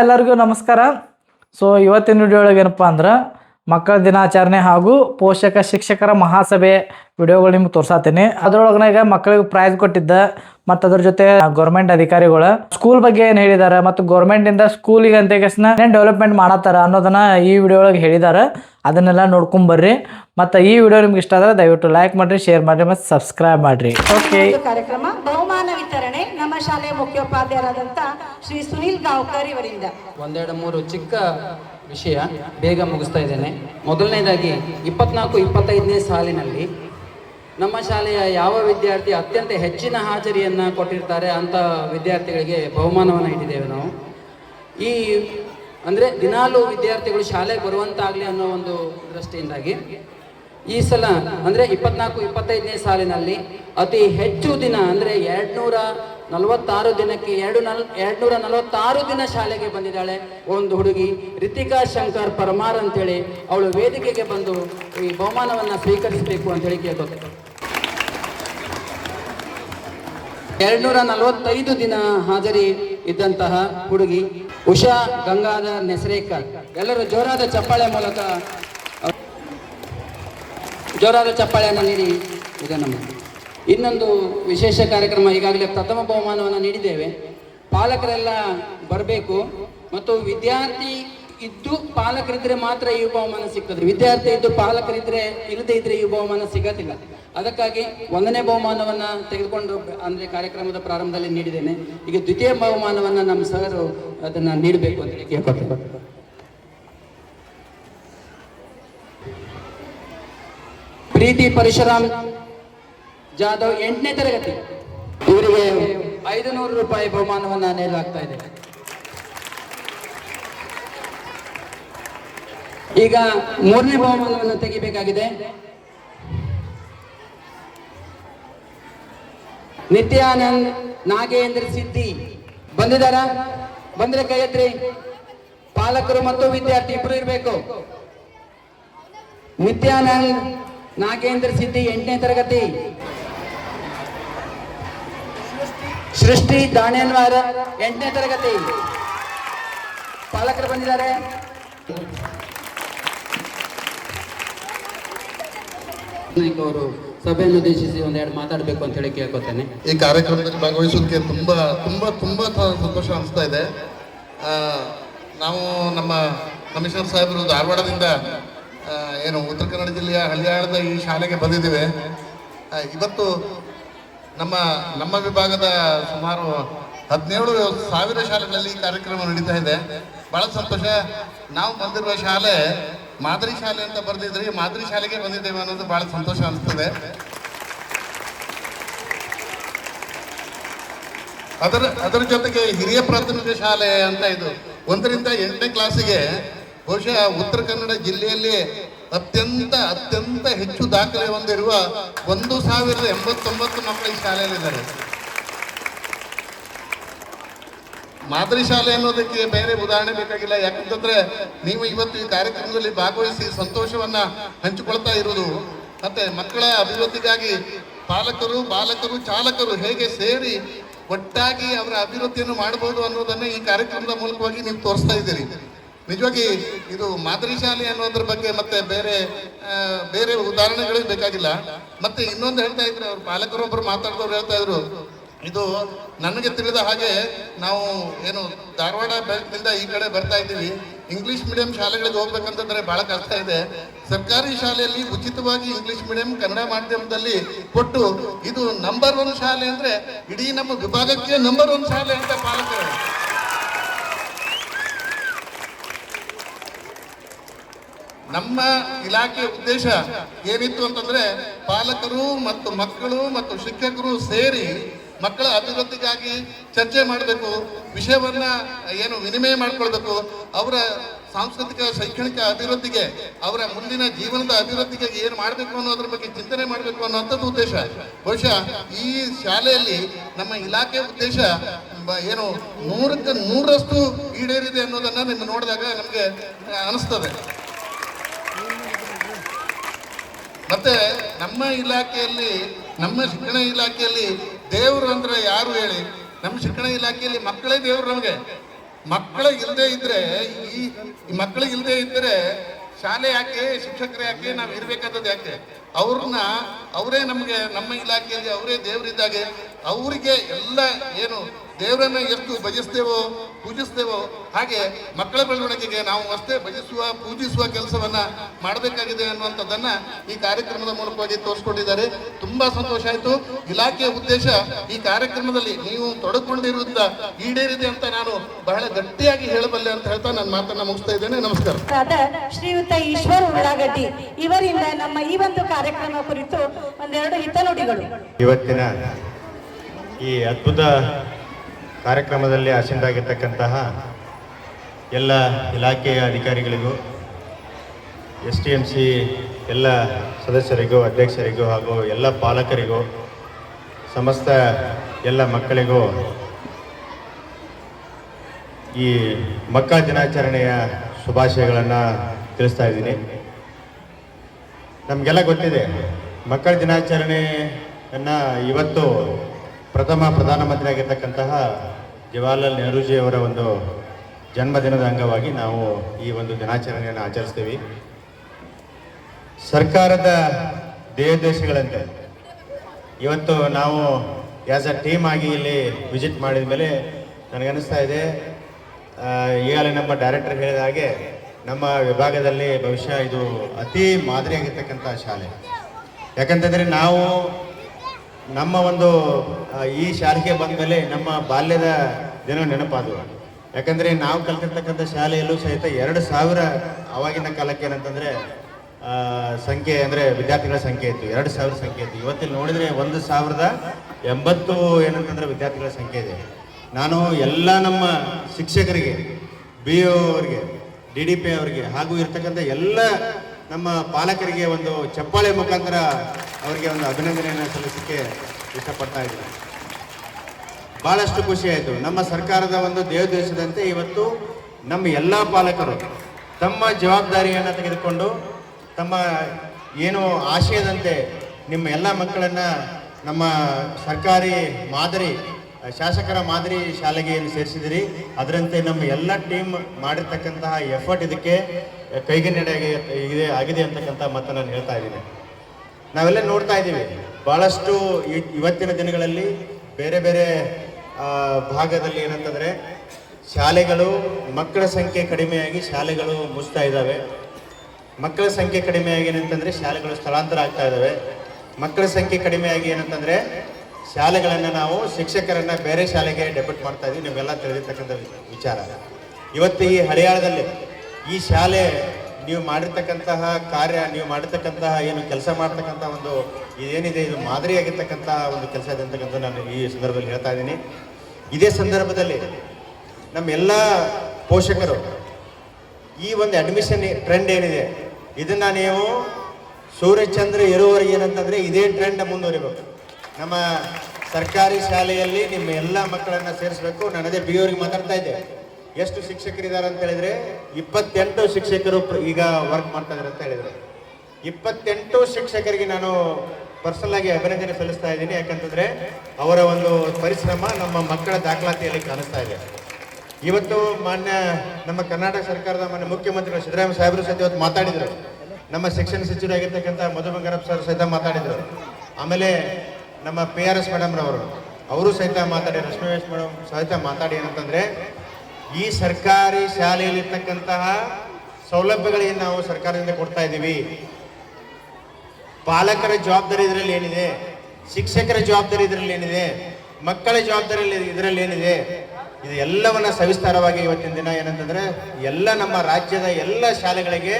ಎಲ್ಲರಿಗೂ ನಮಸ್ಕಾರ. ಸೊ ಇವತ್ತಿನ ವಿಡಿಯೋ ಒಳಗೆ ಏನಪ್ಪ ಅಂದ್ರೆ ಮಕ್ಕಳ ದಿನಾಚರಣೆ ಹಾಗೂ ಪೋಷಕ ಶಿಕ್ಷಕರ ಮಹಾಸಭೆ ವಿಡಿಯೋಗಳು ನಿಮ್ಗೆ ತೋರ್ಸಾತೀನಿ. ಅದರೊಳಗನಾಗ ಈಗ ಮಕ್ಕಳಿಗೆ ಪ್ರೈಸ್ ಕೊಟ್ಟಿದ್ದ ಮತ್ತು ಅದ್ರ ಜೊತೆ ಗೌರ್ಮೆಂಟ್ ಅಧಿಕಾರಿಗಳು ಸ್ಕೂಲ್ ಬಗ್ಗೆ ಏನು ಹೇಳಿದ್ದಾರೆ ಮತ್ತು ಗೌರ್ಮೆಂಟಿಂದ ಸ್ಕೂಲಿಗೆ ಅಂತ ಏನು ಡೆವಲಪ್ಮೆಂಟ್ ಮಾಡತ್ತಾರ ಅನ್ನೋದನ್ನ ಈ ವಿಡಿಯೋ ಒಳಗೆ ಹೇಳಿದ್ದಾರೆ ಅದನ್ನೆಲ್ಲ ನೋಡ್ಕೊಂಬರ್ರಿ ಮತ್ತು ಈ ವಿಡಿಯೋ ನಿಮ್ಗೆ ಇಷ್ಟ ಆದ್ರೆ ದಯವಿಟ್ಟು ಲೈಕ್ ಮಾಡಿರಿ ಶೇರ್ ಮಾಡಿರಿ ಮತ್ತು ಸಬ್ಸ್ಕ್ರೈಬ್ ಮಾಡಿರಿ. ಓಕೆ ಕಾರ್ಯಕ್ರಮ ಬಹುಮಾನ ವಿತರಣೆ ನಮ್ಮ ಶಾಲೆಯ ಮುಖ್ಯೋಪಾಧ್ಯಾಯರಾದಂಥ ಶ್ರೀ ಸುನೀಲ್ ಗಾಂವ್ಕರ್ ಇವರಿಂದ. ಒಂದೆರಡು ಮೂರು ಚಿಕ್ಕ ವಿಷಯ ಬೇಗ ಮುಗಿಸ್ತಾ ಇದ್ದೇನೆ. ಮೊದಲನೇದಾಗಿ ಇಪ್ಪತ್ನಾಲ್ಕು ಇಪ್ಪತ್ತೈದನೇ ಸಾಲಿನಲ್ಲಿ ನಮ್ಮ ಶಾಲೆಯ ಯಾವ ವಿದ್ಯಾರ್ಥಿ ಅತ್ಯಂತ ಹೆಚ್ಚಿನ ಹಾಜರಿಯನ್ನು ಕೊಟ್ಟಿರ್ತಾರೆ ಅಂತ ವಿದ್ಯಾರ್ಥಿಗಳಿಗೆ ಬಹುಮಾನವನ್ನು ಇಟ್ಟಿದ್ದೇವೆ ನಾವು. ಈ ಅಂದರೆ ದಿನಾಲೂ ವಿದ್ಯಾರ್ಥಿಗಳು ಶಾಲೆಗೆ ಬರುವಂತಾಗಲಿ ಅನ್ನೋ ಒಂದು ದೃಷ್ಟಿಯಿಂದಾಗಿ ಈ ಸಲ ಅಂದರೆ ಇಪ್ಪತ್ನಾಲ್ಕು, ಇಪ್ಪತ್ತೈದನೇ ಸಾಲಿನಲ್ಲಿ ಅತಿ ಹೆಚ್ಚು ದಿನ ಅಂದರೆ ಎರಡ್ನೂರ ನಲವತ್ತಾರು ದಿನಕ್ಕೆ ಎರಡು ನಲ್, ಎರಡ್ನೂರ ನಲವತ್ತಾರು ದಿನ ಶಾಲೆಗೆ ಬಂದಿದ್ದಾಳೆ ಒಂದು ಹುಡುಗಿ ರಿತಿಕಾ ಶಂಕರ್ ಪರಮಾರ್ ಅಂತೇಳಿ. ಅವಳು ವೇದಿಕೆಗೆ ಬಂದು ಈ ಬಹುಮಾನವನ್ನು ಸ್ವೀಕರಿಸಬೇಕು ಅಂತೇಳಿ ಕೇಳ್ಕೊತೆ ಎರಡ್ನೂರ ನಲವತ್ತೈದು ದಿನ ಹಾಜರಿ ಇದ್ದಂತಹ ಹುಡುಗಿ ಉಷಾ ಗಂಗಾಧರ್ ನೆಸರೇಕರ್. ಎಲ್ಲರೂ ಜೋರಾದ ಚಪ್ಪಾಳೆ ಮೂಲಕ ಜೋರಾದ ಚಪ್ಪಾಳೆಯನ್ನು ನೀಡಿ ಇದೆ ನಮ್ಮ ಇನ್ನೊಂದು ವಿಶೇಷ ಕಾರ್ಯಕ್ರಮ ಈಗಾಗಲೇ ಪ್ರಥಮ ಬಹುಮಾನವನ್ನು ನೀಡಿದ್ದೇವೆ. ಪಾಲಕರೆಲ್ಲ ಬರಬೇಕು ಮತ್ತು ವಿದ್ಯಾರ್ಥಿ ಇದ್ದು ಪಾಲಕರಿದ್ರೆ ಮಾತ್ರ ಈ ಬಹುಮಾನ ಸಿಗ್ತದೆ. ವಿದ್ಯಾರ್ಥಿ ಇದ್ದು ಪಾಲಕರಿದ್ರೆ ಇಲ್ಲದೆ ಇದ್ರೆ ಈ ಬಹುಮಾನ ಸಿಗೋದಿಲ್ಲ. ಅದಕ್ಕಾಗಿ ಒಂದನೇ ಬಹುಮಾನವನ್ನ ತೆಗೆದುಕೊಂಡು ಅಂದ್ರೆ ಕಾರ್ಯಕ್ರಮದ ಪ್ರಾರಂಭದಲ್ಲಿ ನೀಡಿದ್ದೇನೆ. ಈಗ ದ್ವಿತೀಯ ಬಹುಮಾನವನ್ನ ನಮ್ಮ ಸರ್ ಅದನ್ನ ನೀಡಬೇಕು ಅಂತ ಕೇಳ್ಕೊಳ್ತೇವೆ ಪ್ರೀತಿ ಪರಶುರಾಮ್ ಜಾಧವ್ ಎಂಟನೇ ತರಗತಿ. ಇವರಿಗೆ ಐದು ನೂರು ರೂಪಾಯಿ ಬಹುಮಾನವನ್ನ ನೀಡಲಾಗ್ತಾ ಇದೆ ಈಗ ಮೂರನೇ ಬಹುಮಾನವನ್ನು ತೆಗಿಬೇಕಾಗಿದೆ. ನಿತ್ಯಾನಂದ್ ನಾಗೇಂದ್ರ ಸಿದ್ದಿ ಬಂದಿದಾರ ಬಂದ್ರೆ ಕೈಯತ್ರಿ ಪಾಲಕರು ಮತ್ತು ವಿದ್ಯಾರ್ಥಿ ಇಬ್ರು ಇರಬೇಕು. ನಿತ್ಯಾನಂದ್ ನಾಗೇಂದ್ರ ಸಿದ್ದಿ ಎಂಟನೇ ತರಗತಿ. ಸೃಷ್ಟಿ ದಾಣೇನ್ವಾರ ಎಂಟನೇ ತರಗತಿ. ಪಾಲಕರು ಬಂದಿದ್ದಾರೆ. ನಾಯ್ಕ ಅವರು ಸಭೆಯನ್ನು ಉದ್ದೇಶಿಸಿ ಒಂದೆರಡು ಮಾತಾಡಬೇಕು ಅಂತ ಹೇಳಿ ಕೇಳ್ಕೊತೇನೆ. ಈ ಕಾರ್ಯಕ್ರಮದಲ್ಲಿ ಭಾಗವಹಿಸೋದಕ್ಕೆ ತುಂಬ ತುಂಬ ತುಂಬ ಸಂತೋಷ ಅನಿಸ್ತಾ ಇದೆ. ನಾವು ನಮ್ಮ ಕಮಿಷನರ್ ಸಾಹೇಬರು ಧಾರವಾಡದಿಂದ ಏನು ಉತ್ತರ ಕನ್ನಡ ಜಿಲ್ಲೆಯ ಹಳ್ಳಿಯಾಳದ ಈ ಶಾಲೆಗೆ ಬಂದಿದ್ದೇವೆ. ಇವತ್ತು ನಮ್ಮ ನಮ್ಮ ವಿಭಾಗದ ಸುಮಾರು ಹದಿನೇಳು ಸಾವಿರ ಶಾಲೆಗಳಲ್ಲಿ ಈ ಕಾರ್ಯಕ್ರಮ ನಡೀತಾ ಇದೆ. ಬಹಳ ಸಂತೋಷ. ನಾವು ಬಂದಿರುವ ಶಾಲೆ ಮಾದರಿ ಶಾಲೆ ಅಂತ ಬರೆದಿದ್ರಿ ಮಾದರಿ ಶಾಲೆಗೆ ಬಂದಿದ್ದೇವೆ ಅನ್ನೋದು ಬಹಳ ಸಂತೋಷ ಅನಿಸ್ತದೆ. ಅದರ ಅದರ ಜೊತೆಗೆ ಹಿರಿಯ ಪ್ರಾಥಮಿಕ ಶಾಲೆ ಅಂತ ಇದು. ಒಂದರಿಂದ ಎಂಟನೇ ಕ್ಲಾಸಿಗೆ ಬಹುಶಃ ಉತ್ತರ ಕನ್ನಡ ಜಿಲ್ಲೆಯಲ್ಲಿ ಅತ್ಯಂತ ಅತ್ಯಂತ ಹೆಚ್ಚು ದಾಖಲೆ ಹೊಂದಿರುವ ಒಂದು ಸಾವಿರದ ಎಂಬತ್ತೊಂಬತ್ತು ಮಕ್ಕಳು ಶಾಲೆಯಲ್ಲಿದ್ದಾರೆ. ಮಾದರಿ ಶಾಲೆ ಅನ್ನೋದಕ್ಕೆ ಬೇರೆ ಉದಾಹರಣೆ ಬೇಕಾಗಿಲ್ಲ. ಯಾಕಂತಂದ್ರೆ ನೀವು ಇವತ್ತು ಈ ಕಾರ್ಯಕ್ರಮದಲ್ಲಿ ಭಾಗವಹಿಸಿ ಸಂತೋಷವನ್ನ ಹಂಚಿಕೊಳ್ತಾ ಇರೋದು ಮತ್ತೆ ಮಕ್ಕಳ ಅಭಿವೃದ್ಧಿಗಾಗಿ ಪಾಲಕರು, ಬಾಲಕರು, ಚಾಲಕರು ಹೇಗೆ ಸೇರಿ ಒಟ್ಟಾಗಿ ಅವರ ಅಭಿವೃದ್ಧಿಯನ್ನು ಮಾಡಬಹುದು ಅನ್ನೋದನ್ನ ಈ ಕಾರ್ಯಕ್ರಮದ ಮೂಲಕವಾಗಿ ನೀವು ತೋರಿಸ್ತಾ ಇದ್ದೀರಿ. ನಿಜವಾಗಿ ಇದು ಮಾದರಿ ಶಾಲೆ ಅನ್ನೋದ್ರ ಬಗ್ಗೆ ಮತ್ತೆ ಬೇರೆ ಬೇರೆ ಉದಾಹರಣೆಗಳು ಬೇಕಾಗಿಲ್ಲ. ಮತ್ತೆ ಇನ್ನೊಂದು ಹೇಳ್ತಾ ಇದ್ರು ಅವ್ರ ಪಾಲಕರೊಬ್ಬರು ಮಾತಾಡಿದವ್ರು ಹೇಳ್ತಾ ಇದ್ರು. ಇದು ನನಗೆ ತಿಳಿದ ಹಾಗೆ ನಾವು ಏನು ಧಾರವಾಡ ಬೆಲ್ಟ್ನಿಂದ ಈ ಕಡೆ ಬರ್ತಾ ಇದ್ದೀವಿ. ಇಂಗ್ಲಿಷ್ ಮೀಡಿಯಂ ಶಾಲೆಗಳಿಗೆ ಹೋಗ್ಬೇಕಂತಂದ್ರೆ ಬಹಳ ಕಷ್ಟ ಇದೆ. ಸರ್ಕಾರಿ ಶಾಲೆಯಲ್ಲಿ ಉಚಿತವಾಗಿ ಇಂಗ್ಲಿಷ್ ಮೀಡಿಯಂ ಕನ್ನಡ ಮಾಧ್ಯಮದಲ್ಲಿ ಕೊಟ್ಟು ಇದು ನಂಬರ್ ಒನ್ ಶಾಲೆ ಅಂದ್ರೆ ಇಡೀ ನಮ್ಮ ವಿಭಾಗಕ್ಕೆ ನಂಬರ್ ಒನ್ ಶಾಲೆ ಅಂತ ಪಾಲಕರು. ನಮ್ಮ ಇಲಾಖೆ ಉದ್ದೇಶ ಏನಿತ್ತು ಅಂತಂದ್ರೆ ಪಾಲಕರು ಮತ್ತು ಮಕ್ಕಳು ಮತ್ತು ಶಿಕ್ಷಕರು ಸೇರಿ ಮಕ್ಕಳ ಅಭಿವೃದ್ಧಿಗಾಗಿ ಚರ್ಚೆ ಮಾಡಬೇಕು, ವಿಷಯವನ್ನ ಏನು ವಿನಿಮಯ ಮಾಡ್ಕೊಳ್ಬೇಕು, ಅವರ ಸಾಂಸ್ಕೃತಿಕ ಶೈಕ್ಷಣಿಕ ಅಭಿವೃದ್ಧಿಗೆ, ಅವರ ಮುಂದಿನ ಜೀವನದ ಅಭಿವೃದ್ಧಿಗೆ ಏನು ಮಾಡಬೇಕು ಅನ್ನೋದ್ರ ಬಗ್ಗೆ ಚಿಂತನೆ ಮಾಡಬೇಕು ಅನ್ನೋಂಥದ್ದು ಉದ್ದೇಶ. ಬಹುಶಃ ಈ ಶಾಲೆಯಲ್ಲಿ ನಮ್ಮ ಇಲಾಖೆ ಉದ್ದೇಶ ಏನು ನೂರಕ್ಕೆ ನೂರರಷ್ಟು ಈಡೇರಿದೆ ಅನ್ನೋದನ್ನ ನಿಮ್ಮ ನೋಡಿದಾಗ ನಮಗೆ ಅನಿಸ್ತದೆ. ಮತ್ತೆ ನಮ್ಮ ಇಲಾಖೆಯಲ್ಲಿ, ನಮ್ಮ ಶಿಕ್ಷಣ ಇಲಾಖೆಯಲ್ಲಿ ದೇವರು ಅಂದ್ರೆ ಯಾರು ಹೇಳಿ? ನಮ್ಮ ಶಿಕ್ಷಣ ಇಲಾಖೆಯಲ್ಲಿ ಮಕ್ಕಳೇ ದೇವ್ರು ನಮಗೆ. ಮಕ್ಕಳು ಇಲ್ಲದೆ ಇದ್ರೆ ಈ ಮಕ್ಕಳಿಗೆ ಮಕ್ಕಳು ಇಲ್ಲದೆ ಇದ್ದರೆ ಶಾಲೆ ಯಾಕೆ, ಶಿಕ್ಷಕರು ಯಾಕೆ, ನಾವು ಇರ್ಬೇಕಾದದ್ದು ಯಾಕೆ? ಅವ್ರನ್ನ ಅವರೇ ನಮಗೆ, ನಮ್ಮ ಇಲಾಖೆಯಲ್ಲಿ ಅವರೇ ದೇವರಿದ್ದಾಗೆ, ಅವರಿಗೆ ಎಲ್ಲ ಏನು ದೇವರನ್ನ ಎಷ್ಟು ಭಜಿಸ್ತೇವೋ ಪೂಜಿಸ್ತೇವೋ ಹಾಗೆ ಮಕ್ಕಳ ಬೆಳವಣಿಗೆಗೆ ನಾವು ಅಷ್ಟೇ ಭಜಿಸುವ ಪೂಜಿಸುವ ಕೆಲಸವನ್ನ ಮಾಡಬೇಕಾಗಿದೆ ಅನ್ನುವಂಥದ್ದನ್ನ ಈ ಕಾರ್ಯಕ್ರಮದ ಮೂಲಕವಾಗಿ ತೋರಿಸ್ಕೊಂಡಿದ್ದಾರೆ. ತುಂಬಾ ಸಂತೋಷ ಆಯಿತು. ಇಲಾಖೆಯ ಉದ್ದೇಶ ಈ ಕಾರ್ಯಕ್ರಮದಲ್ಲಿ ನೀವು ತೊಡಕೊಂಡಿರುವುದ ಈಡೇರಿದೆ ಅಂತ ನಾನು ಬಹಳ ಗಟ್ಟಿಯಾಗಿ ಹೇಳಬಲ್ಲೆ ಅಂತ ಹೇಳ್ತಾ ನನ್ನ ಮಾತನ್ನ ಮುಗಿಸ್ತಾ ಇದ್ದೇನೆ. ನಮಸ್ಕಾರ. ಶ್ರೀಯುತ ಈಶ್ವರ್ ಉಳ್ಳಾಗಡ್ಡಿ ಇವರಿಂದ ನಮ್ಮ ಈ ಒಂದು ಕಾರ್ಯಕ್ರಮ ಕುರಿತು ಒಂದೆರಡು ಹಿತನುಡಿಗಳು. ಇವತ್ತಿನ ಈ ಅದ್ಭುತ ಕಾರ್ಯಕ್ರಮದಲ್ಲಿ ಆಸೀನರಾಗಿರ್ತಕ್ಕಂತಹ ಎಲ್ಲ ಇಲಾಖೆಯ ಅಧಿಕಾರಿಗಳಿಗೂ, ಎಸ್ ಟಿ ಎಂ ಸಿ ಎಲ್ಲ ಸದಸ್ಯರಿಗೂ, ಅಧ್ಯಕ್ಷರಿಗೂ ಹಾಗೂ ಎಲ್ಲ ಪಾಲಕರಿಗೂ, ಸಮಸ್ತ ಎಲ್ಲ ಮಕ್ಕಳಿಗೂ ಈ ಮಕ್ಕಳ ದಿನಾಚರಣೆಯ ಶುಭಾಶಯಗಳನ್ನು ತಿಳಿಸ್ತಾ ಇದ್ದೀನಿ. ನಮಗೆಲ್ಲ ಗೊತ್ತಿದೆ, ಮಕ್ಕಳ ದಿನಾಚರಣೆಯನ್ನು ಇವತ್ತು ಪ್ರಥಮ ಪ್ರಧಾನಮಂತ್ರಿ ಆಗಿರ್ತಕ್ಕಂತಹ ಜವಾಹರ್ಲಾಲ್ ನೆಹರೂಜಿಯವರ ಒಂದು ಜನ್ಮದಿನದ ಅಂಗವಾಗಿ ನಾವು ಈ ಒಂದು ದಿನಾಚರಣೆಯನ್ನು ಆಚರಿಸ್ತೀವಿ. ಸರ್ಕಾರದ ದೇಹದೇಶಗಳಂತೆ ಇವತ್ತು ನಾವು ಆ್ಯಸ್ ಅ ಟೀಮ್ ಆಗಿ ಇಲ್ಲಿ ವಿಸಿಟ್ ಮಾಡಿದ ಮೇಲೆ ನನಗನ್ನಿಸ್ತಾ ಇದೆ ಈಗಾಗಲೇ ನಮ್ಮ ಡೈರೆಕ್ಟರ್ ಹೇಳಿದ ಹಾಗೆ ನಮ್ಮ ವಿಭಾಗದಲ್ಲಿ ಬಹುಶಃ ಇದು ಅತಿ ಮಾದರಿಯಾಗಿರ್ತಕ್ಕಂಥ ಶಾಲೆ. ಯಾಕಂತಂದರೆ ನಾವು ನಮ್ಮ ಒಂದು ಈ ಶಾಲೆಗೆ ಬಂದ ಮೇಲೆ ನಮ್ಮ ಬಾಲ್ಯದ ದಿನ ನೆನಪಾದವು. ಯಾಕಂದರೆ ನಾವು ಕಲ್ತಿರ್ತಕ್ಕಂಥ ಶಾಲೆಯಲ್ಲೂ ಸಹಿತ ಎರಡು ಸಾವಿರ ಅವಾಗಿನ ಕಾಲಕ್ಕೆ ಏನಂತಂದರೆ ಸಂಖ್ಯೆ ಅಂದರೆ ವಿದ್ಯಾರ್ಥಿಗಳ ಸಂಖ್ಯೆ ಇತ್ತು. ಎರಡು ಸಾವಿರ ಸಂಖ್ಯೆ ಇತ್ತು. ಇವತ್ತಿಲ್ಲಿ ನೋಡಿದರೆ ಒಂದು ಸಾವಿರದ ಎಂಬತ್ತು ಏನಂತಂದರೆ ವಿದ್ಯಾರ್ಥಿಗಳ ಸಂಖ್ಯೆ ಇದೆ. ನಾನು ಎಲ್ಲ ನಮ್ಮ ಶಿಕ್ಷಕರಿಗೆ ಬಿ ಒ ಅವರಿಗೆ ಡಿ ಡಿ ಪಿ ಅವರಿಗೆ, ಹಾಗೂ ಇರ್ತಕ್ಕಂಥ ಎಲ್ಲ ನಮ್ಮ ಪಾಲಕರಿಗೆ ಒಂದು ಚಪ್ಪಾಳೆ ಮುಖಾಂತರ ಅವರಿಗೆ ಒಂದು ಅಭಿನಂದನೆಯನ್ನು ಸಲ್ಲಿಸಲಿಕ್ಕೆ ಇಷ್ಟಪಡ್ತಾ ಇದ್ದೀನಿ. ಬಹಳಷ್ಟು ಖುಷಿ ಆಯಿತು. ನಮ್ಮ ಸರ್ಕಾರದ ಒಂದು ದೇವದೇಶದಂತೆ ಇವತ್ತು ನಮ್ಮ ಎಲ್ಲ ಪಾಲಕರು ತಮ್ಮ ಜವಾಬ್ದಾರಿಯನ್ನು ತೆಗೆದುಕೊಂಡು ತಮ್ಮ ಏನು ಆಶಯದಂತೆ ನಿಮ್ಮ ಎಲ್ಲ ಮಕ್ಕಳನ್ನು ನಮ್ಮ ಸರ್ಕಾರಿ ಮಾದರಿ, ಶಾಸಕರ ಮಾದರಿ ಶಾಲೆಗೆ ಏನು ಸೇರಿಸಿದಿರಿ. ಅದರಂತೆ ನಮ್ಮ ಎಲ್ಲ ಟೀಮ್ ಮಾಡಿರ್ತಕ್ಕಂತಹ ಎಫರ್ಟ್ ಇದಕ್ಕೆ ಕೈಗನ್ನಡೆ ಇದೆ, ಆಗಿದೆ ಅಂತಕ್ಕಂಥ ಮಾತನ್ನು ನಾನು ಹೇಳ್ತಾ ಇದ್ದೀನಿ. ನಾವೆಲ್ಲ ನೋಡ್ತಾ ಇದ್ದೀವಿ. ಭಾಳಷ್ಟು ಇವತ್ತಿನ ದಿನಗಳಲ್ಲಿ ಬೇರೆ ಬೇರೆ ಭಾಗದಲ್ಲಿ ಏನಂತಂದರೆ ಶಾಲೆಗಳು ಮಕ್ಕಳ ಸಂಖ್ಯೆ ಕಡಿಮೆಯಾಗಿ ಶಾಲೆಗಳು ಮುಚ್ತಾ ಇದ್ದಾವೆ. ಮಕ್ಕಳ ಸಂಖ್ಯೆ ಕಡಿಮೆಯಾಗಿ ಏನಂತಂದರೆ ಶಾಲೆಗಳು ಸ್ಥಳಾಂತರ ಆಗ್ತಾ ಇದ್ದಾವೆ. ಮಕ್ಕಳ ಸಂಖ್ಯೆ ಕಡಿಮೆಯಾಗಿ ಏನಂತಂದರೆ ಶಾಲೆಗಳನ್ನು ನಾವು ಶಿಕ್ಷಕರನ್ನು ಬೇರೆ ಶಾಲೆಗೆ ಡೆಪ್ಯೂಟ್ ಮಾಡ್ತಾ ಇದ್ದೀವಿ ನಿಮಗೆಲ್ಲ ತಿಳಿದಿರ್ತಕ್ಕಂಥ ವಿಚಾರ. ಇವತ್ತು ಈ ಹಳೆಯಾಳದಲ್ಲಿ ಈ ಶಾಲೆ ನೀವು ಮಾಡಿರ್ತಕ್ಕಂತಹ ಕಾರ್ಯ, ನೀವು ಮಾಡಿರ್ತಕ್ಕಂತಹ ಏನು ಕೆಲಸ ಮಾಡ್ತಕ್ಕಂಥ ಒಂದು ಇದೇನಿದೆ ಇದು ಮಾದರಿಯಾಗಿರ್ತಕ್ಕಂತಹ ಒಂದು ಕೆಲಸ ಇದೆ ಅಂತಕ್ಕಂಥ ನಾನು ಈ ಸಂದರ್ಭದಲ್ಲಿ ಹೇಳ್ತಾ ಇದ್ದೀನಿ. ಇದೇ ಸಂದರ್ಭದಲ್ಲಿ ನಮ್ಮೆಲ್ಲ ಪೋಷಕರು ಈ ಒಂದು ಅಡ್ಮಿಷನ್ ಟ್ರೆಂಡ್ ಏನಿದೆ? ಇದನ್ನ ನೀವು ಸೂರ್ಯಚಂದ್ರ ಇರುವವರೆಗೆ ಏನಂತಂದ್ರೆ ಇದೇ ಟ್ರೆಂಡ್ ಮುಂದುವರಿಬೇಕು. ನಮ್ಮ ಸರ್ಕಾರಿ ಶಾಲೆಯಲ್ಲಿ ನಿಮ್ಮ ಎಲ್ಲ ಮಕ್ಕಳನ್ನ ಸೇರಿಸಬೇಕು. ನಾನು ಅದೇ ಬಿ ಅವ್ರಿಗೆ ಮಾತಾಡ್ತಾ ಇದ್ದೆ. ಎಷ್ಟು ಶಿಕ್ಷಕರಿದ್ದಾರೆ ಅಂತ ಹೇಳಿದ್ರೆ ಇಪ್ಪತ್ತೆಂಟು ಶಿಕ್ಷಕರು ಈಗ ವರ್ಕ್ ಮಾಡ್ತಾ ಇದ್ದಾರೆ ಅಂತ ಹೇಳಿದ್ರು. ಇಪ್ಪತ್ತೆಂಟು ಶಿಕ್ಷಕರಿಗೆ ನಾನು ಪರ್ಸನಲ್ ಆಗಿ ಅಭಿನಂದನೆ ಸಲ್ಲಿಸ್ತಾ ಇದ್ದೀನಿ. ಯಾಕಂತಂದ್ರೆ ಅವರ ಒಂದು ಪರಿಶ್ರಮ ನಮ್ಮ ಮಕ್ಕಳ ದಾಖಲಾತಿಯಲ್ಲಿ ಕಾಣಿಸ್ತಾ ಇದೆ. ಇವತ್ತು ಮಾನ್ಯ ನಮ್ಮ ಕರ್ನಾಟಕ ಸರ್ಕಾರದ ಮಾನ್ಯ ಮುಖ್ಯಮಂತ್ರಿಗಳು ಸಿದ್ದರಾಮಯ್ಯ ಸಾಹೇಬರು ಸಹಿತ ಇವತ್ತು ಮಾತಾಡಿದರು. ನಮ್ಮ ಶಿಕ್ಷಣ ಸಚಿವರಾಗಿರ್ತಕ್ಕಂಥ ಮಧು ಬಂಗಾರಪ್ಪ ಸರ್ ಸಹಿತ ಮಾತಾಡಿದರು. ಆಮೇಲೆ ನಮ್ಮ ಪಿ ಆರ್ ಎಸ್ ಮೇಡಮ್ರವರು ಅವರು ಸಹಿತ ಮಾತಾಡಿ ರಶ್ಮಿವೇಶ್ ಮೇಡಮ್ ಸಹಿತ ಮಾತಾಡಿ ಏನಂತಂದರೆ, ಈ ಸರ್ಕಾರಿ ಶಾಲೆಯಲ್ಲಿರ್ತಕ್ಕಂತಹ ಸೌಲಭ್ಯಗಳಿಗೆ ನಾವು ಸರ್ಕಾರದಿಂದ ಕೊಡ್ತಾ ಇದ್ದೀವಿ. ಪಾಲಕರ ಜವಾಬ್ದಾರಿ ಇದರಲ್ಲಿ ಏನಿದೆ? ಶಿಕ್ಷಕರ ಜವಾಬ್ದಾರಿ ಇದರಲ್ಲಿ ಏನಿದೆ? ಮಕ್ಕಳ ಜವಾಬ್ದಾರಿ ಇದರಲ್ಲಿ ಏನಿದೆ? ಇದು ಎಲ್ಲವನ್ನ ಸವಿಸ್ತಾರವಾಗಿ ಇವತ್ತಿನ ದಿನ ಏನಂತಂದ್ರೆ, ಎಲ್ಲ ನಮ್ಮ ರಾಜ್ಯದ ಎಲ್ಲ ಶಾಲೆಗಳಿಗೆ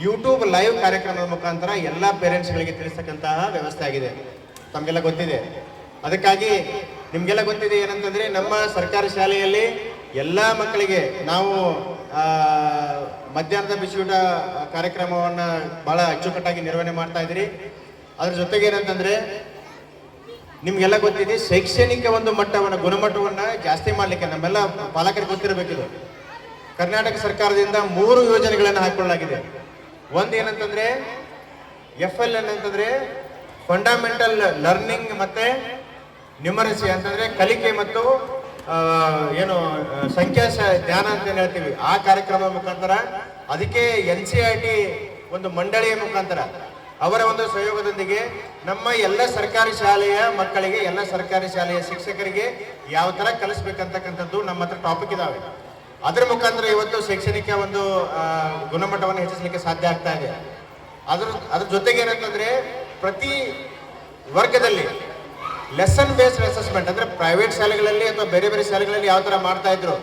ಯೂಟ್ಯೂಬ್ ಲೈವ್ ಕಾರ್ಯಕ್ರಮದ ಮುಖಾಂತರ ಎಲ್ಲ ಪೇರೆಂಟ್ಸ್ಗಳಿಗೆ ತಿಳಿಸ್ತಕ್ಕಂತಹ ವ್ಯವಸ್ಥೆ ಆಗಿದೆ. ತಮಗೆಲ್ಲ ಗೊತ್ತಿದೆ? ಅದಕ್ಕಾಗಿ ನಿಮಗೆಲ್ಲ ಗೊತ್ತಿದೆ ಏನಂತಂದ್ರೆ, ನಮ್ಮ ಸರ್ಕಾರಿ ಶಾಲೆಯಲ್ಲಿ ಎಲ್ಲ ಮಕ್ಕಳಿಗೆ ನಾವು ಮಧ್ಯಾಹ್ನದ ಬಿಸಿಯೂಟ ಕಾರ್ಯಕ್ರಮವನ್ನು ಬಹಳ ಅಚ್ಚುಕಟ್ಟಾಗಿ ನಿರ್ವಹಣೆ ಮಾಡ್ತಾ ಇದ್ದೀರಿ. ಅದ್ರ ಜೊತೆಗೆ ಏನಂತಂದ್ರೆ, ನಿಮ್ಗೆಲ್ಲ ಗೊತ್ತಿದೆ, ಶೈಕ್ಷಣಿಕ ಒಂದು ಮಟ್ಟವನ್ನು, ಗುಣಮಟ್ಟವನ್ನು ಜಾಸ್ತಿ ಮಾಡಲಿಕ್ಕೆ ನಮ್ಮೆಲ್ಲ ಪಾಲಕರಿಗೆ ಗೊತ್ತಿರಬೇಕಿದು ಕರ್ನಾಟಕ ಸರ್ಕಾರದಿಂದ ಮೂರು ಯೋಜನೆಗಳನ್ನು ಹಾಕೊಳ್ಳಲಾಗಿದೆ. ಒಂದು ಏನಂತಂದ್ರೆ ಎಫ್ ಎಲ್ ಏನಂತಂದ್ರೆ ಫಂಡಮೆಂಟಲ್ ಲರ್ನಿಂಗ್ ಮತ್ತೆ ನ್ಯೂಮರಸಿ ಅಂತಂದ್ರೆ ಕಲಿಕೆ ಮತ್ತು ಏನು ಸಂಖ್ಯಾ ಧ್ಯಾನ ಅಂತ ಹೇಳ್ತೀವಿ. ಆ ಕಾರ್ಯಕ್ರಮ ಮುಖಾಂತರ ಅದಕ್ಕೆ ಎನ್ ಸಿ ಐ ಟಿ ಒಂದು ಮಂಡಳಿಯ ಮುಖಾಂತರ ಅವರ ಒಂದು ಸಹಯೋಗದೊಂದಿಗೆ ನಮ್ಮ ಎಲ್ಲ ಸರ್ಕಾರಿ ಶಾಲೆಯ ಮಕ್ಕಳಿಗೆ, ಎಲ್ಲ ಸರ್ಕಾರಿ ಶಾಲೆಯ ಶಿಕ್ಷಕರಿಗೆ ಯಾವ ಥರ ಕಲಿಸ್ಬೇಕಂತಕ್ಕಂಥದ್ದು ನಮ್ಮ ಹತ್ರ ಟಾಪಿಕ್ ಇದಾವೆ. ಅದರ ಮುಖಾಂತರ ಇವತ್ತು ಶೈಕ್ಷಣಿಕ ಒಂದು ಗುಣಮಟ್ಟವನ್ನು ಹೆಚ್ಚಿಸಲಿಕ್ಕೆ ಸಾಧ್ಯ ಆಗ್ತಾ ಇದೆ. ಅದ್ರ ಅದ್ರ ಜೊತೆಗೆ ಏನಂತಂದ್ರೆ ಪ್ರತಿ ವರ್ಗದಲ್ಲಿ ಲೆಸನ್ ಬೇಸ್ಡ್ ಅಸೆಸ್ಮೆಂಟ್ ಅಂದ್ರೆ ಪ್ರೈವೇಟ್ ಶಾಲೆಗಳಲ್ಲಿ ಅಥವಾ ಬೇರೆ ಬೇರೆ ಶಾಲೆಗಳಲ್ಲಿ ಯಾವ ತರ ಮಾಡ್ತಾ ಇದ್ರು?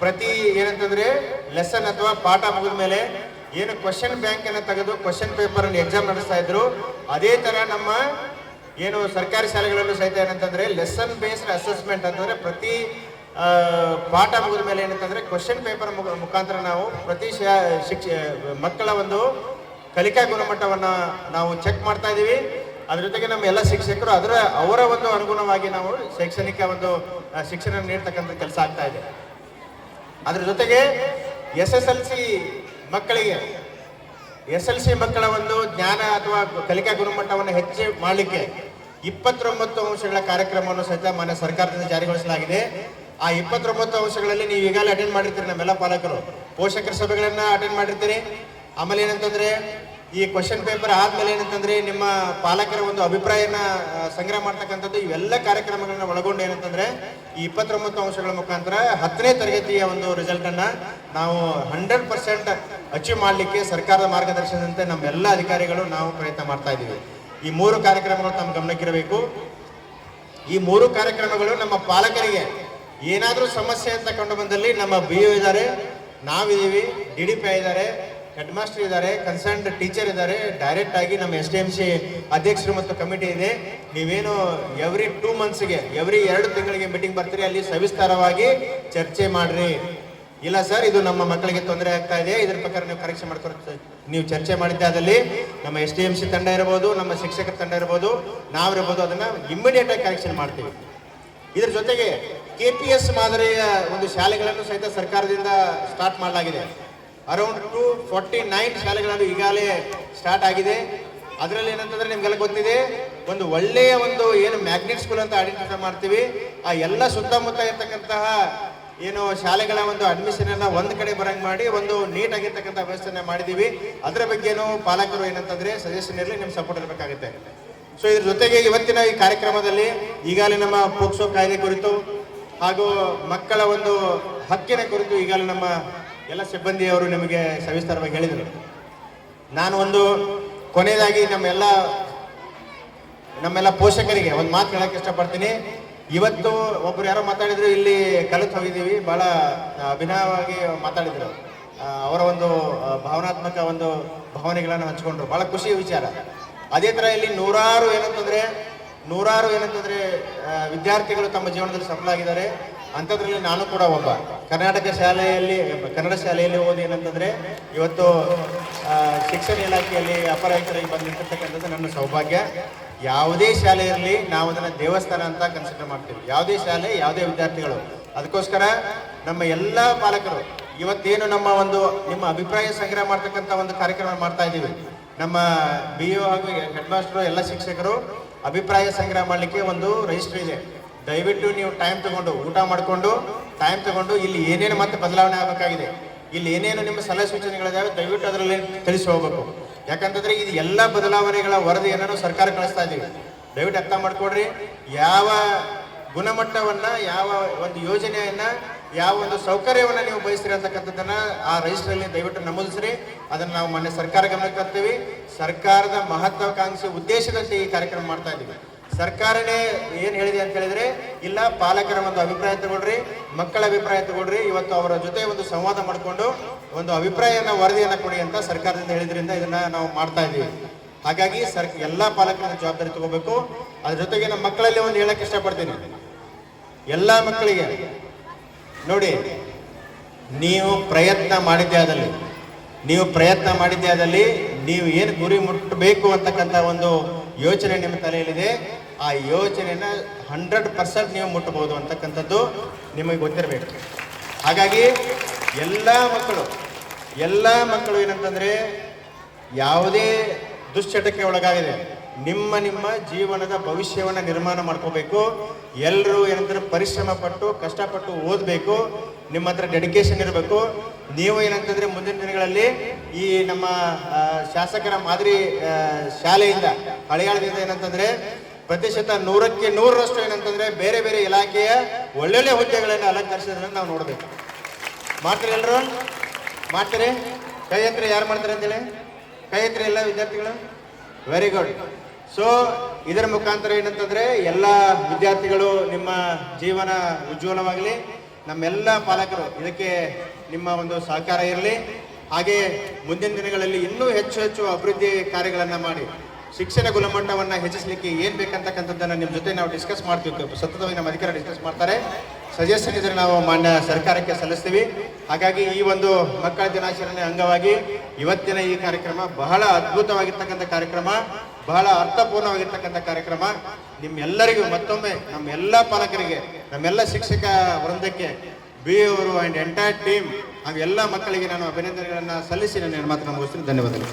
ಪ್ರತಿ ಏನಂತಂದ್ರೆ ಲೆಸನ್ ಅಥವಾ ಪಾಠ ಮುಗಿದ ಮೇಲೆ ಏನು ಕ್ವಶನ್ ಬ್ಯಾಂಕ್ ಅನ್ನ ತೆಗೆದು ಕ್ವಶನ್ ಪೇಪರ್ ಅನ್ನು ಎಕ್ಸಾಮ್ ನಡೆಸ್ತಾ ಇದ್ರು, ಅದೇ ತರ ನಮ್ಮ ಏನು ಸರ್ಕಾರಿ ಶಾಲೆಗಳಲ್ಲೂ ಸಹಿತ ಏನಂತಂದ್ರೆ ಲೆಸನ್ ಬೇಸ್ಡ್ ಅಸೆಸ್ಮೆಂಟ್ ಅಂತಂದ್ರೆ ಪ್ರತಿ ಪಾಠ ಮುಗಿದ ಮೇಲೆ ಏನಂತಂದ್ರೆ ಕ್ವಶನ್ ಪೇಪರ್ ಮುಖಾಂತರ ನಾವು ಪ್ರತಿ ಶಿಕ್ಷ, ಮಕ್ಕಳ ಒಂದು ಕಲಿಕಾ ಗುಣಮಟ್ಟವನ್ನ ನಾವು ಚೆಕ್ ಮಾಡ್ತಾ ಇದ್ದೀವಿ. ಅದ್ರ ಜೊತೆಗೆ ನಮ್ಮ ಎಲ್ಲ ಶಿಕ್ಷಕರು ಅದರ ಅವರ ಒಂದು ಅನುಗುಣವಾಗಿ ನಾವು ಶೈಕ್ಷಣಿಕ ಒಂದು ಶಿಕ್ಷಣ ನೀಡ್ತಕ್ಕಂಥ ಕೆಲಸ ಆಗ್ತಾ ಇದೆ. ಅದ್ರ ಜೊತೆಗೆ ಎಸ್ ಎಸ್ ಎಲ್ ಸಿ ಮಕ್ಕಳಿಗೆ, ಎಸ್ ಎಲ್ ಸಿ ಮಕ್ಕಳ ಒಂದು ಜ್ಞಾನ ಅಥವಾ ಕಲಿಕಾ ಗುಣಮಟ್ಟವನ್ನು ಹೆಚ್ಚು ಮಾಡಲಿಕ್ಕೆ ಇಪ್ಪತ್ತೊಂಬತ್ತು ಅಂಶಗಳ ಕಾರ್ಯಕ್ರಮವನ್ನು ಸಹಿತ ಮಾನ್ಯ ಸರ್ಕಾರದಿಂದ ಜಾರಿಗೊಳಿಸಲಾಗಿದೆ. ಆ ಇಪ್ಪತ್ತೊಂಬತ್ತು ಅಂಶಗಳಲ್ಲಿ ನೀವು ಈಗಾಗಲೇ ಅಟೆಂಡ್ ಮಾಡಿರ್ತೀರಿ ನಮ್ಮೆಲ್ಲ ಪಾಲಕರು. ಪೋಷಕರ ಸಭೆಗಳನ್ನ ಅಟೆಂಡ್ ಮಾಡಿರ್ತೀರಿ. ಆಮೇಲೆ ಏನಂತಂದ್ರೆ ಈ ಕ್ವಶನ್ ಪೇಪರ್ ಆದ್ಮೇಲೆ ಏನಂತಂದ್ರೆ ನಿಮ್ಮ ಪಾಲಕರ ಒಂದು ಅಭಿಪ್ರಾಯನ ಸಂಗ್ರಹ ಮಾಡ್ತಕ್ಕಂಥದ್ದು ಇವೆಲ್ಲ ಕಾರ್ಯಕ್ರಮಗಳನ್ನ ಒಳಗೊಂಡು ಏನಂತಂದ್ರೆ ಈ ಇಪ್ಪತ್ತೊಂಬತ್ತು ಅಂಶಗಳ ಮುಖಾಂತರ ಹತ್ತನೇ ತರಗತಿಯ ಒಂದು ರಿಸಲ್ಟ್ ಅನ್ನ ನಾವು ಹಂಡ್ರೆಡ್ ಪರ್ಸೆಂಟ್ ಅಚೀವ್ ಮಾಡಲಿಕ್ಕೆ ಸರ್ಕಾರದ ಮಾರ್ಗದರ್ಶನದಂತೆ ನಮ್ಮೆಲ್ಲ ಅಧಿಕಾರಿಗಳು ನಾವು ಪ್ರಯತ್ನ ಮಾಡ್ತಾ ಇದ್ದೀವಿ. ಈ ಮೂರು ಕಾರ್ಯಕ್ರಮಗಳು ತಮ್ಮ ಗಮನಕ್ಕಿರಬೇಕು. ಈ ಮೂರು ಕಾರ್ಯಕ್ರಮಗಳು ನಮ್ಮ ಪಾಲಕರಿಗೆ ಏನಾದರೂ ಸಮಸ್ಯೆ ಅಂತ ಕಂಡು ಬಂದಲ್ಲಿ ನಮ್ಮ ಬಿ ಇದ್ದಾರೆ. ನಾವಿದ್ದೀವಿ ಡಿ ಡಿ ಪಿ ಇದ್ದಾರೆ. ಹೆಡ್ ಮಾಸ್ಟರ್ ಇದ್ದಾರೆ, ಕನ್ಸರ್ನ್ಡ್ ಟೀಚರ್ ಇದ್ದಾರೆ. ಡೈರೆಕ್ಟ್ ಆಗಿ ನಮ್ಮ ಎಸ್ ಡಿ ಎಂ ಸಿ ಅಧ್ಯಕ್ಷರು ಮತ್ತು ಕಮಿಟಿ ಇದೆ. ನೀವೇನು ಎವ್ರಿ ಟೂ ಮಂತ್ಸ್ಗೆ ಎವ್ರಿ ಎರಡು ತಿಂಗಳಿಗೆ ಮೀಟಿಂಗ್ ಬರ್ತೀರಿ, ಅಲ್ಲಿ ಸವಿಸ್ತಾರವಾಗಿ ಚರ್ಚೆ ಮಾಡ್ರಿ. ಇಲ್ಲ ಸರ್ ಇದು ನಮ್ಮ ಮಕ್ಕಳಿಗೆ ತೊಂದರೆ ಆಗ್ತಾ ಇದೆ. ಇದ್ರ ಪ್ರಕಾರ ನೀವು ಕರೆಕ್ಷನ್ ಮಾಡ್ಕೊಂಡು ನೀವು ಚರ್ಚೆ ಮಾಡಿದ್ದಾದಲ್ಲಿ ನಮ್ಮ ಎಸ್ ಡಿ ಎಂ ಸಿ ತಂಡ ಇರ್ಬೋದು, ನಮ್ಮ ಶಿಕ್ಷಕರ ತಂಡ ಇರ್ಬೋದು ನಾವಿರ್ಬೋದು ಅದನ್ನ ಇಮ್ಮಿಡಿಯೇಟ್ ಆಗಿ ಕರೆಕ್ಷನ್ ಮಾಡ್ತೀವಿ. ಇದ್ರ ಜೊತೆಗೆ ಕೆ ಪಿ ಎಸ್ ಮಾದರಿಯ ಒಂದು ಶಾಲೆಗಳನ್ನು ಸಹಿತ ಸರ್ಕಾರದಿಂದ ಸ್ಟಾರ್ಟ್ ಮಾಡಲಾಗಿದೆ. ಅರೌಂಡ್ ಟು ಫಾರ್ಟಿ ನೈನ್ ಶಾಲೆಗಳನ್ನು ಈಗಾಗಲೇ ಸ್ಟಾರ್ಟ್ ಆಗಿದೆ. ಅದರಲ್ಲಿ ಏನಂತಂದ್ರೆ ನಿಮ್ಗೆಲ್ಲ ಗೊತ್ತಿದೆ, ಒಂದು ಒಳ್ಳೆಯ ಒಂದು ಏನು ಮ್ಯಾಗ್ನೆಟ್ ಸ್ಕೂಲ್ ಅಂತ ಐಡೆಂಟಿಫೈ ಮಾಡ್ತೀವಿ. ಆ ಎಲ್ಲ ಸುತ್ತಮುತ್ತ ಇರ್ತಕ್ಕಂತಹ ಏನು ಶಾಲೆಗಳ ಒಂದು ಅಡ್ಮಿಷನ್ ಅನ್ನ ಒಂದ್ ಕಡೆ ಬರಂಗ್ ಮಾಡಿ, ಒಂದು ನೀಟ್ ಆಗಿರ್ತಕ್ಕಂಥ ವ್ಯವಸ್ಥೆನ ಮಾಡಿದೀವಿ. ಅದರ ಬಗ್ಗೆ ಏನು ಪಾಲಕರು ಏನಂತಂದ್ರೆ ಸಜೆಷನ್ ಇರಲಿ, ನಿಮ್ ಸಪೋರ್ಟ್ ಇರಬೇಕಾಗುತ್ತೆ ಸೊ ಇದ್ರ ಜೊತೆಗೆ ಇವತ್ತಿನ ಈ ಕಾರ್ಯಕ್ರಮದಲ್ಲಿ ಈಗಾಗಲೇ ನಮ್ಮ ಪೋಕ್ಸೋ ಕಾಯ್ದೆ ಕುರಿತು ಹಾಗೂ ಮಕ್ಕಳ ಒಂದು ಹಕ್ಕಿನ ಕುರಿತು ಈಗಾಗಲೇ ನಮ್ಮ ಎಲ್ಲ ಸಿಬ್ಬಂದಿಯವರು ನಿಮಗೆ ಸವಿಸ್ತಾರವಾಗಿ ಹೇಳಿದರು. ನಾನು ಒಂದು ಕೊನೆಯದಾಗಿ ನಮ್ಮೆಲ್ಲ ನಮ್ಮೆಲ್ಲ ಪೋಷಕರಿಗೆ ಒಂದು ಮಾತು ಹೇಳಕ್ಕೆ ಇಷ್ಟಪಡ್ತೀನಿ. ಇವತ್ತು ಒಬ್ರು ಯಾರೋ ಮಾತಾಡಿದ್ರು, ಇಲ್ಲಿ ಕಲಿತು ಹೋಗಿದ್ದೀವಿ. ಬಹಳ ಅಭಿನಯವಾಗಿ ಮಾತಾಡಿದ್ರು. ಅವರ ಒಂದು ಭಾವನಾತ್ಮಕ ಒಂದು ಭಾವನೆಗಳನ್ನು ಹಂಚ್ಕೊಂಡ್ರು. ಬಹಳ ಖುಷಿಯ ವಿಚಾರ. ಅದೇ ತರ ಇಲ್ಲಿ ನೂರಾರು ಏನಂತಂದ್ರೆ ನೂರಾರು ಏನಂತಂದ್ರೆ ವಿದ್ಯಾರ್ಥಿಗಳು ತಮ್ಮ ಜೀವನದಲ್ಲಿ ಸಫಲ ಆಗಿದ್ದಾರೆ ಅಂಥದ್ರಲ್ಲಿ ನಾನು ಕೂಡ ಒಬ್ಬ. ಕರ್ನಾಟಕ ಶಾಲೆಯಲ್ಲಿ, ಕನ್ನಡ ಶಾಲೆಯಲ್ಲಿ ಓದಿ ಏನಂತಂದರೆ, ಇವತ್ತು ಶಿಕ್ಷಣ ಇಲಾಖೆಯಲ್ಲಿ ಅಪರಾಯಿತರಾಗಿ ಬಂದಿರ್ತಕ್ಕಂಥದ್ದು ನನ್ನ ಸೌಭಾಗ್ಯ. ಯಾವುದೇ ಶಾಲೆ ಇರಲಿ, ನಾವು ಅದನ್ನ ದೇವಸ್ಥಾನ ಅಂತ ಕನ್ಸಿಡರ್ ಮಾಡ್ತೀವಿ. ಯಾವುದೇ ಶಾಲೆ, ಯಾವುದೇ ವಿದ್ಯಾರ್ಥಿಗಳು. ಅದಕ್ಕೋಸ್ಕರ ನಮ್ಮ ಎಲ್ಲ ಪಾಲಕರು, ಇವತ್ತೇನು ನಮ್ಮ ಒಂದು, ನಿಮ್ಮ ಅಭಿಪ್ರಾಯ ಸಂಗ್ರಹ ಮಾಡ್ತಕ್ಕಂಥ ಒಂದು ಕಾರ್ಯಕ್ರಮ ಮಾಡ್ತಾ ಇದ್ದೀವಿ. ನಮ್ಮ ಬಿ ಒ ಹಾಗೂ ಹೆಡ್ ಮಾಸ್ಟರು, ಎಲ್ಲ ಶಿಕ್ಷಕರು ಅಭಿಪ್ರಾಯ ಸಂಗ್ರಹ ಮಾಡಲಿಕ್ಕೆ ಒಂದು ರಿಜಿಸ್ಟ್ರಿ ಇದೆ. ದಯವಿಟ್ಟು ನೀವು ಟೈಮ್ ತಗೊಂಡು ಊಟ ಮಾಡಿಕೊಂಡು ಟೈಮ್ ತಗೊಂಡು ಇಲ್ಲಿ ಏನೇನು ಮತ್ತೆ ಬದಲಾವಣೆ ಆಗಬೇಕಾಗಿದೆ, ಇಲ್ಲಿ ಏನೇನು ನಿಮ್ಮ ಸಲಹೆ ಸೂಚನೆಗಳಿದ್ದಾವೆ ದಯವಿಟ್ಟು ಅದರಲ್ಲಿ ತಿಳಿಸಿ ಹೋಗಬೇಕು. ಯಾಕಂತಂದ್ರೆ ಇದು ಎಲ್ಲ ಬದಲಾವಣೆಗಳ ವರದಿಯನ್ನು ಏನೋ ಸರ್ಕಾರ ಕಳಿಸ್ತಾ ಇದ್ದೀವಿ ದಯವಿಟ್ಟು ಅರ್ಥ ಮಾಡ್ಕೊಡ್ರಿ ಯಾವ ಗುಣಮಟ್ಟವನ್ನ, ಯಾವ ಒಂದು ಯೋಜನೆಯನ್ನ, ಯಾವ ಒಂದು ಸೌಕರ್ಯವನ್ನ ನೀವು ಬಯಸ್ತೀರಿ ಅಂತಕ್ಕಂಥದ್ದನ್ನ ಆ ರಜಿಸ್ಟ್ರಲ್ಲಿ ದಯವಿಟ್ಟು ನಮೂದಿಸ್ರಿ. ಅದನ್ನ ನಾವು ಮೊನ್ನೆ ಸರ್ಕಾರ ಗಮನಕ್ಕೆ ತರ್ತೀವಿ. ಸರ್ಕಾರದ ಮಹತ್ವಾಕಾಂಕ್ಷಿ ಉದ್ದೇಶದಂತೆ ಈ ಕಾರ್ಯಕ್ರಮ ಮಾಡ್ತಾ ಇದ್ದೀವಿ ಸರ್ಕಾರನೇ ಏನ್ ಹೇಳಿದೆ ಅಂತ ಹೇಳಿದ್ರೆ, ಇಲ್ಲ, ಪಾಲಕರ ಒಂದು ಅಭಿಪ್ರಾಯ ತಗೊಳ್ರಿ, ಮಕ್ಕಳ ಅಭಿಪ್ರಾಯ ತಗೊಳ್ರಿ, ಇವತ್ತು ಅವರ ಜೊತೆ ಒಂದು ಸಂವಾದ ಮಾಡಿಕೊಂಡು ಒಂದು ಅಭಿಪ್ರಾಯನ, ವರದಿಯನ್ನ ಕೊಡಿ ಅಂತ ಸರ್ಕಾರದಿಂದ ಹೇಳಿದ್ರಿಂದ ಇದನ್ನ ನಾವು ಮಾಡ್ತಾ ಇದ್ದೀವಿ. ಹಾಗಾಗಿ ಸರ್, ಎಲ್ಲಾ ಪಾಲಕರ ಜವಾಬ್ದಾರಿ ತಗೋಬೇಕು. ಅದ್ರ ಜೊತೆಗೆ ನಮ್ಮ ಮಕ್ಕಳಲ್ಲಿ ಒಂದು ಹೇಳಕ್ ಇಷ್ಟಪಡ್ತೀನಿ. ಎಲ್ಲಾ ಮಕ್ಕಳಿಗೆ, ನೋಡಿ, ನೀವು ಪ್ರಯತ್ನ ಮಾಡಿದ್ದೇ ಆದಲ್ಲಿ, ನೀವು ಪ್ರಯತ್ನ ಮಾಡಿದ್ದೇ ಆದಲ್ಲಿ ನೀವು ಏನು ಗುರಿ ಮುಟ್ಟಬೇಕು ಅಂತಕ್ಕಂಥ ಒಂದು ಯೋಚನೆ ನಿಮ್ಮ ತಲೆಯಲ್ಲಿದೆ. ಆ ಯೋಚನೆಯನ್ನು ಹಂಡ್ರೆಡ್ ಪರ್ಸೆಂಟ್ ನೀವು ಮುಟ್ಟಬಹುದು ಅಂತಕ್ಕಂಥದ್ದು ನಿಮಗೆ ಗೊತ್ತಿರಬೇಕು. ಹಾಗಾಗಿ ಎಲ್ಲ ಮಕ್ಕಳು ಎಲ್ಲ ಮಕ್ಕಳು ಏನಂತಂದ್ರೆ ಯಾವುದೇ ದುಶ್ಚಟಕ್ಕೆ ಒಳಗಾಗಿದೆ ನಿಮ್ಮ ನಿಮ್ಮ ಜೀವನದ ಭವಿಷ್ಯವನ್ನು ನಿರ್ಮಾಣ ಮಾಡ್ಕೋಬೇಕು. ಎಲ್ಲರೂ ಏನಂದ್ರೆ ಪರಿಶ್ರಮ ಪಟ್ಟು, ಕಷ್ಟಪಟ್ಟು ಓದಬೇಕು. ನಿಮ್ಮ ಹತ್ರ ಡೆಡಿಕೇಶನ್ ಇರಬೇಕು. ನೀವು ಏನಂತಂದ್ರೆ ಮುಂದಿನ ದಿನಗಳಲ್ಲಿ ಈ ನಮ್ಮ ಶಾಸಕರ ಮಾದರಿ ಶಾಲೆಯಿಂದ, ಹಳೆಯಾಳದಿಂದ ಏನಂತಂದ್ರೆ ಪ್ರತಿಶತ ನೂರಕ್ಕೆ ನೂರರಷ್ಟು ಏನಂತಂದ್ರೆ ಬೇರೆ ಬೇರೆ ಇಲಾಖೆಯ ಒಳ್ಳೊಳ್ಳೆ ಹುದ್ದೆಗಳನ್ನು ಅಲಂಕರಿಸೋದನ್ನು ನಾವು ನೋಡಬೇಕು. ಮಾಡ್ತೀರಿ ಎಲ್ಲರೂ ಮಾಡ್ತೀರಿ? ಕೈ ಹತ್ರ ಯಾರು ಮಾಡ್ತಾರೆ ಅಂತೇಳಿ? ಕೈ ಹತ್ರ ಎಲ್ಲ ವಿದ್ಯಾರ್ಥಿಗಳು? ವೆರಿ ಗುಡ್ ಸೊ ಇದರ ಮುಖಾಂತರ ಏನಂತಂದ್ರೆ ಎಲ್ಲ ವಿದ್ಯಾರ್ಥಿಗಳು ನಿಮ್ಮ ಜೀವನ ಉಜ್ವಲವಾಗಲಿ, ನಮ್ಮೆಲ್ಲ ಪಾಲಕರು ಇದಕ್ಕೆ ನಿಮ್ಮ ಒಂದು ಸಹಕಾರ ಇರಲಿ. ಹಾಗೆ ಮುಂದಿನ ದಿನಗಳಲ್ಲಿ ಇನ್ನೂ ಹೆಚ್ಚು ಹೆಚ್ಚು ಅಭಿವೃದ್ಧಿ ಕಾರ್ಯಗಳನ್ನು ಮಾಡಿ, ಶಿಕ್ಷಣ ಗುಣಮಟ್ಟವನ್ನು ಹೆಚ್ಚಿಸಲಿಕ್ಕೆ ಏನು ಬೇಕಂತಕ್ಕಂಥದ್ದನ್ನು ನಿಮ್ಮ ಜೊತೆ ನಾವು ಡಿಸ್ಕಸ್ ಮಾಡ್ತೀವಿ ಸತತವಾಗಿ ನಮ್ಮ ಅಧಿಕಾರ ಡಿಸ್ಕಸ್ ಮಾಡ್ತಾರೆ. ಸಜೆಷನ್ ಇದ್ರೆ ನಾವು ಮಾನ್ಯ ಸರ್ಕಾರಕ್ಕೆ ಸಲ್ಲಿಸ್ತೀವಿ. ಹಾಗಾಗಿ ಈ ಒಂದು ಮಕ್ಕಳ ದಿನಾಚರಣೆ ಅಂಗವಾಗಿ ಇವತ್ತಿನ ಈ ಕಾರ್ಯಕ್ರಮ ಬಹಳ ಅದ್ಭುತವಾಗಿರ್ತಕ್ಕಂಥ ಕಾರ್ಯಕ್ರಮ. ಬಹಳ ಅರ್ಥಪೂರ್ಣವಾಗಿರ್ತಕ್ಕಂಥ ಕಾರ್ಯಕ್ರಮ. ನಿಮ್ಮೆಲ್ಲರಿಗೂ ಮತ್ತೊಮ್ಮೆ ನಮ್ಮೆಲ್ಲ ಪಾಲಕರಿಗೆ, ನಮ್ಮೆಲ್ಲ ಶಿಕ್ಷಕ ವೃಂದಕ್ಕೆ ಬಿ ಅವರು ಆ್ಯಂಡ್ ಎಂಟೈರ್ ಟೀಮ್ ಎಲ್ಲ ಮಕ್ಕಳಿಗೆ ನಾನು ಅಭಿನಂದನೆಗಳನ್ನು ಸಲ್ಲಿಸಿ ನನ್ನ ಮಾತನ್ನು ಮುಗಿಸ್ತೀನಿ. ಧನ್ಯವಾದಗಳು.